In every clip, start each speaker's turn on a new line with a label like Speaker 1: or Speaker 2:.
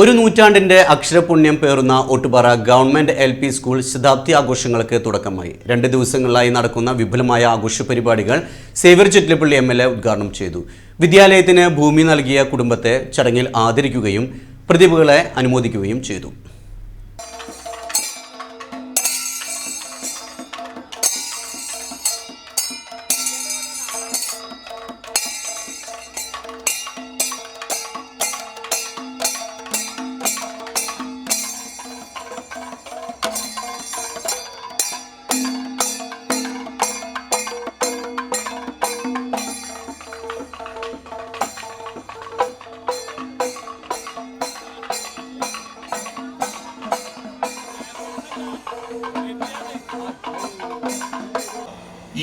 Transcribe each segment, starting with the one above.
Speaker 1: ഒരു നൂറ്റാണ്ടിന്റെ അക്ഷരപുണ്യം പേറുന്ന Ottupara government L P school ശതാബ്ദി ആഘോഷങ്ങൾക്ക് തുടക്കമായി. രണ്ട് ദിവസങ്ങളിലായി നടക്കുന്ന വിപുലമായ ആഘോഷ പരിപാടികൾ Xavier Chittilappally M L A ഉദ്ഘാടനം ചെയ്തു. വിദ്യാലയത്തിന് ഭൂമി നൽകിയ കുടുംബത്തെ ചടങ്ങിൽ ആദരിക്കുകയും പ്രതിഭകളെ അനുമോദിക്കുകയും ചെയ്തു.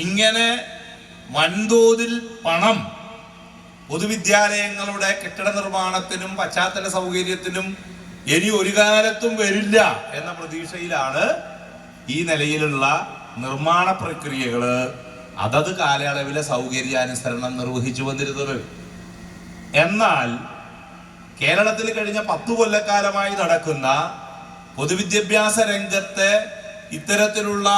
Speaker 2: ഇങ്ങനെ വൻതോതിൽ പണം പൊതുവിദ്യാലയങ്ങളുടെ കെട്ടിട നിർമ്മാണത്തിനും പശ്ചാത്തല സൗകര്യത്തിനും ഇനി ഒരു കാലത്തും വരില്ല എന്ന പ്രതീക്ഷയിലാണ് ഈ നിലയിലുള്ള നിർമ്മാണ പ്രക്രിയകൾ അതത് കാലയളവിലെ സൗകര്യാനുസരണം നിർവഹിച്ചു വന്നിരുന്നത്. എന്നാൽ കേരളത്തിൽ കഴിഞ്ഞ പത്തു കൊല്ലക്കാലമായി നടക്കുന്ന പൊതുവിദ്യാഭ്യാസ രംഗത്തെ ഇത്തരത്തിലുള്ള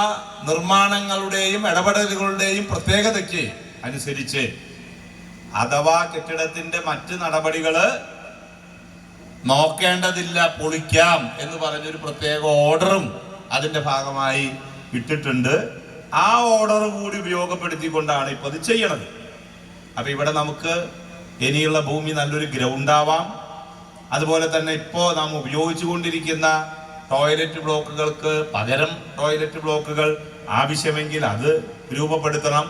Speaker 2: നിർമ്മാണങ്ങളുടെയും ഇടപെടലുകളുടെയും പ്രത്യേകതയ്ക്ക് അനുസരിച്ച് അഥവാ കെട്ടിടത്തിന്റെ മറ്റ് നടപടികൾ നോക്കേണ്ടതില്ല പൊളിക്കാം എന്ന് പറഞ്ഞൊരു പ്രത്യേക ഓർഡറും അതിന്റെ ഭാഗമായി ഇട്ടിട്ടുണ്ട്. ആ ഓർഡർ കൂടി ഉപയോഗപ്പെടുത്തിക്കൊണ്ടാണ് ഇപ്പൊ അത് ചെയ്യണത്. അപ്പൊ ഇവിടെ നമുക്ക് ഇനിയുള്ള ഭൂമി നല്ലൊരു ഗ്രൗണ്ട് ആവാം അതുപോലെ തന്നെ ഇപ്പോൾ നാം ഉപയോഗിച്ചുകൊണ്ടിരിക്കുന്ന ടോയ്ലറ്റ് ബ്ലോക്കുകൾക്ക് പകരം ടോയ്ലറ്റ് ബ്ലോക്കുകൾ ആവശ്യമെങ്കിൽ അത് രൂപപ്പെടുത്തണം.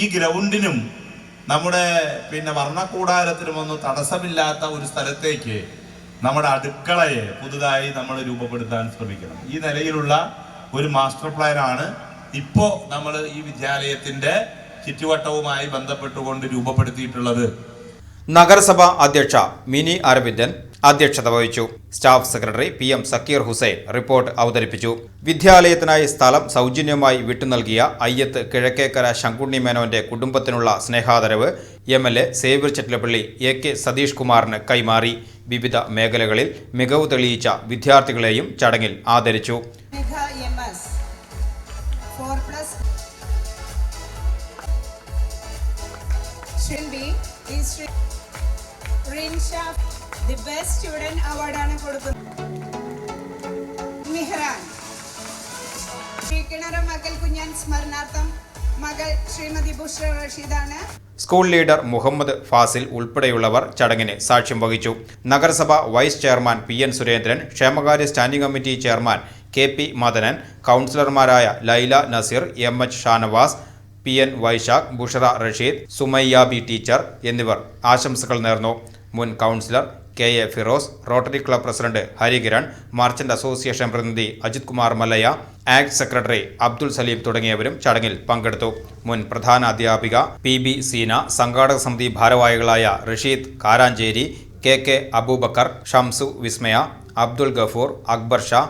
Speaker 2: ഈ ഗ്രൗണ്ടിനും നമ്മുടെ പിന്നെ വർണക്കൂടാരത്തിനും ഒന്നും തടസ്സമില്ലാത്ത ഒരു സ്ഥലത്തേക്ക് നമ്മുടെ അടുക്കളയെ പുതുതായി നമ്മൾ രൂപപ്പെടുത്താൻ ശ്രമിക്കണം. ഈ നിലയിലുള്ള ഒരു മാസ്റ്റർ പ്ലാൻ ആണ് ഇപ്പോ നമ്മൾ ഈ വിദ്യാലയത്തിന്റെ ചുറ്റുവട്ടവുമായി ബന്ധപ്പെട്ടുകൊണ്ട് രൂപപ്പെടുത്തിയിട്ടുള്ളത്.
Speaker 3: നഗരസഭ അധ്യക്ഷ മിനി അരവിന്ദൻ അധ്യക്ഷത വഹിച്ചു staff secretary P M Zakir Hussain report അവതരിപ്പിച്ചു വിദ്യാലയത്തിനായി സ്ഥലം സൗജന്യമായി വിട്ടുനൽകിയ അയ്യത്ത് കിഴക്കേക്കര ശങ്കുണ്ണി മേനോന്റെ കുടുംബത്തിനുള്ള സ്നേഹാദരവ് M L A Xavier Chittilappally A K Satheesh കുമാറിന് കൈമാറി വിവിധ മേഖലകളിൽ മികവ് തെളിയിച്ച വിദ്യാർത്ഥികളെയും ചടങ്ങിൽ ആദരിച്ചു
Speaker 4: Megha MS. 4 plus. Shrin B is the best കൊടുക്കുന്നത്. മിഹ്റാൻ സ്മരണാർത്ഥം ശ്രീമതി റഷീദാണ്
Speaker 3: സ്കൂൾ ലീഡർ മുഹമ്മദ് ഫാസിൽ ഉൾപ്പെടെയുള്ളവർ ചടങ്ങിന് സാക്ഷ്യം വഹിച്ചു. നഗരസഭ vice chairman P N Surendran ക്ഷേമകാര്യ standing committee chairman K P Madanan കൗൺസിലർമാരായ Laila Nazeer M H Shanavas P N Vaishakh Bushra Rasheed Sumayya B teacher എന്നിവർ ആശംസകൾ നേർന്നു. മുൻ councillor K A Firoz Rotary club president Harikiran merchant association പ്രതിനിധി അജിത് കുമാർ മല്ലയ act secretary Abdul Salim തുടങ്ങിയവരും ചടങ്ങിൽ പങ്കെടുത്തു. മുൻ പ്രധാന അധ്യാപിക പി ബി സീന സംഘാടക സമിതി ഭാരവാഹികളായ Rasheed Karancheri K K Aboobacker Shamsu Vismaya Abdul Gafoor Akbar Shah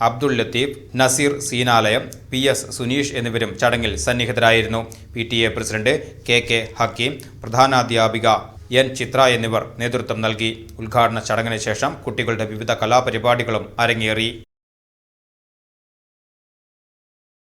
Speaker 3: Abdul Latheef Naseer Seenalayam P S Suneesh എന്നിവരും ചടങ്ങിൽ സന്നിഹിതരായിരുന്നു. P T A president K K Hakeem പ്രധാനാധ്യാപിക N Chitra എന്നിവർ നേതൃത്വം നൽകി. ഉദ്ഘാടന ചടങ്ങിന് ശേഷം കുട്ടികളുടെ വിവിധ കലാപരിപാടികളും അരങ്ങേറി.